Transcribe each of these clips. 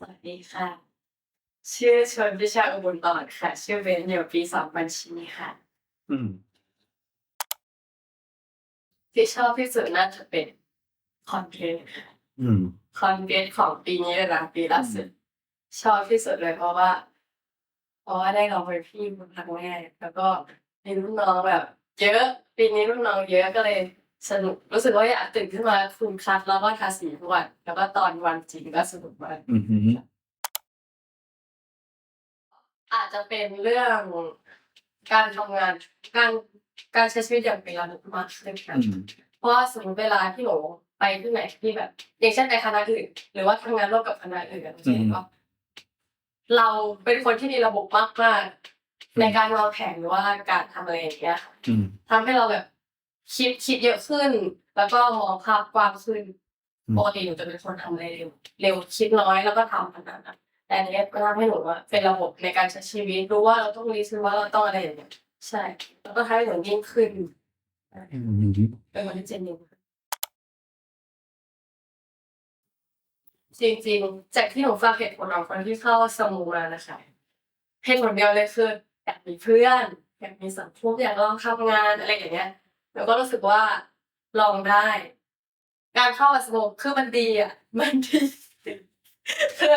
สวัสดีค่ะ ชื่อชนพิชาอุบลตอนค่ะ ชื่อเบนอยู่ปีสองบัญชีค่ะ อืม ที่ชอบที่สุดน่าจะเป็นคอนเทนต์ค่ะ อืม คอนเทนต์ของปีนี้เลยนะปีล่าสุดชอบที่สุดเลยเพราะว่า เพราะว่าได้ลองเป็นพี่ครั้งแรกแล้วก็มีรุ่นน้องแบบ เยอะ ปีนี้รุ่นน้องเยอะก็เลย สนุกรู้สึกว่าอยากตื่นขึ้นมาคุมคลาสแล้วก็ทาสีทุกวันแล้วก็ตอนวันจริงก็สนุกมากอืมอืมอาจจะเป็นเรื่องการทำงานการการใช้ชีวิตอย่างเป็นระบบมากขึ้นค่ะอืมเพราะว่าสมมติเวลาที่หนูไปที่ไหนที่แบบ อย่างเช่นไปคณะอื่น หรือว่าทำงานร่วมกับคณะอื่นอย่างเช่นก็เราเป็นคนที่มีระบบมากมากๆในการวางแผนหรือว่าการทำอะไรอย่างเงี้ยค่ะ อืม ทำให้เราแบบ คิดคิดเยอะขึ้น แล้วก็มองภาพกว้างขึ้นอืมปกติหนูจะเป็นคนทำอะไรเร็วเร็วคิดน้อยแล้วก็ทำขนาดนั้นแต่อันนี้ก็ทำให้หนูว่าเป็นระบบในการใช้ชีวิตรู้ว่าเราต้องรีซว่าเราต้องอะไรอย่างเงี้ยใช่ แล้วก็ทำให้หนูยิ่งขึ้นอืมเป็นคนที่เจนนิ่งจริงๆ จากที่หนูฟังเหตุผลของคนที่เข้าสมูมานะคะเหตุผลเดียวเลยคืออยากมีเพื่อนอยากมีสังคมอยากลองทำงานอะไรอย่างเงี้ย หนูก็รู้สึกว่าลองได้ การเข้าสมูคือมันดีอะ มันดีคือ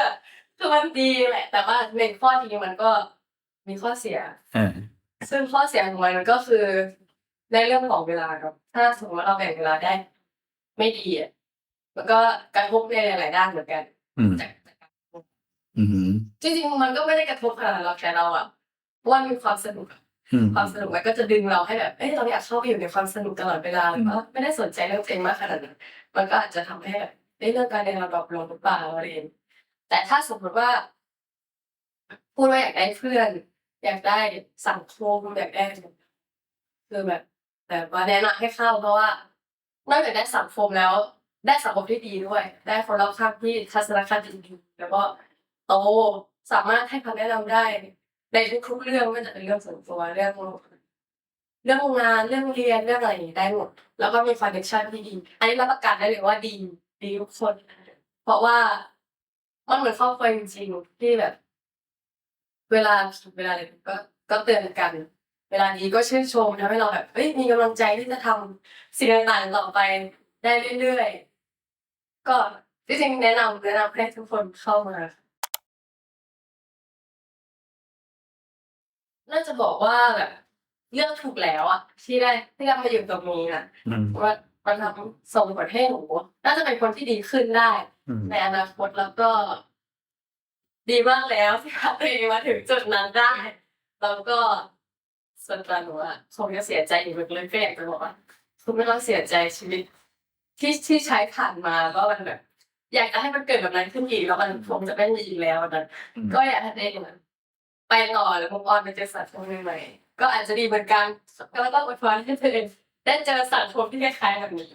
คือมันดีแหละ แต่ว่าในข้อดีมันก็มีข้อเสียอ่าซึ่งข้อเสียของมันก็คือในเรื่องของเวลาครับ ถ้าสมมติว่าเราแบ่งเวลาได้ ไม่ดีอะมันก็กระทบในหลายๆด้านเหมือนกันอืมจากจากการอืมจริงๆมันก็ไม่ได้กระทบขนาดนั้นหรอกแต่เราอะว่ามีความสนุกอะอืม ความสนุกมันก็จะดึงเราให้แบบเอ้ยเราอยากเข้าไปอยู่ในความสนุกตลอดเวลาหรือว่าไม่ได้สนใจเรื่องเพลงมากขนาดนั้นมันก็อาจจะทำให้แบบเอ้ยเรื่องการเรียนเราดรอปลงหรือเปล่าอะไรอย่างเงี้ยแต่ถ้าสมมติว่าพูดว่าอยากได้เพื่อน อยากได้สังคมอยากได้คือแบบแบบว่าแนะนำให้เข้าเพราะว่านอกจากได้สังคมแล้ว ได้สังคมที่ดีด้วย ได้คนรอบข้างที่ทัศนคติดีแล้วก็โตสามารถให้คำแนะนำได้ ในทุกๆเรื่องไม่ว่าจะเป็นเรื่องส่วนตัวเรื่อง เรื่องงานเรื่องเรียนเรื่องอะไรอย่างนี้ได้หมด แล้วก็มีคอนเนคชั่นที่ดี อันนี้รับประกันได้เลยว่าดีดีทุกคน เพราะว่ามันเหมือนครอบครัวจริงๆที่แบบ เวลาเวลาอะไรก็ก็เตือนกัน เวลานี้ก็ชื่นชมทำให้เราแบบเอ้ยมีกำลังใจที่จะทำสิ่งต่างๆต่อไปได้เรื่อยๆก็จริงๆแนะนำแนะนำให้ทุกคนเข้ามา น่าจะบอกว่าแบบเลือกถูกแล้วอะที่ได้ที่ได้มาอยู่ตรงนี้นะอืม ว่ามันทำส่งผลให้หนูน่าจะเป็นคนที่ดีขึ้นได้ อืม ในอนาคตแล้วก็ ดีมากแล้วที่ทำตัวเองมาถึงจุดนั้นได้ แล้วก็ส่วนตัวหนูอะคงจะเสียใจอยู่ลึกๆก็อยากจะบอกว่าคุณไม่ต้องเสียใจชีวิต ที่ที่ใช้ผ่านมาก็มันแบบ อยากจะให้มันเกิดแบบนั้นขึ้นอีกแล้วมันคงจะไม่มีอีกแล้วนะก็อยากให้ได้มัน ไปต่อแล้วมุกออนไปเจอสังคมใหม่ๆก็อาจจะดีเหมือนกันก็ต้องอวยพรให้เธอเองได้เจอสังคมที่คล้ายๆแบบนี้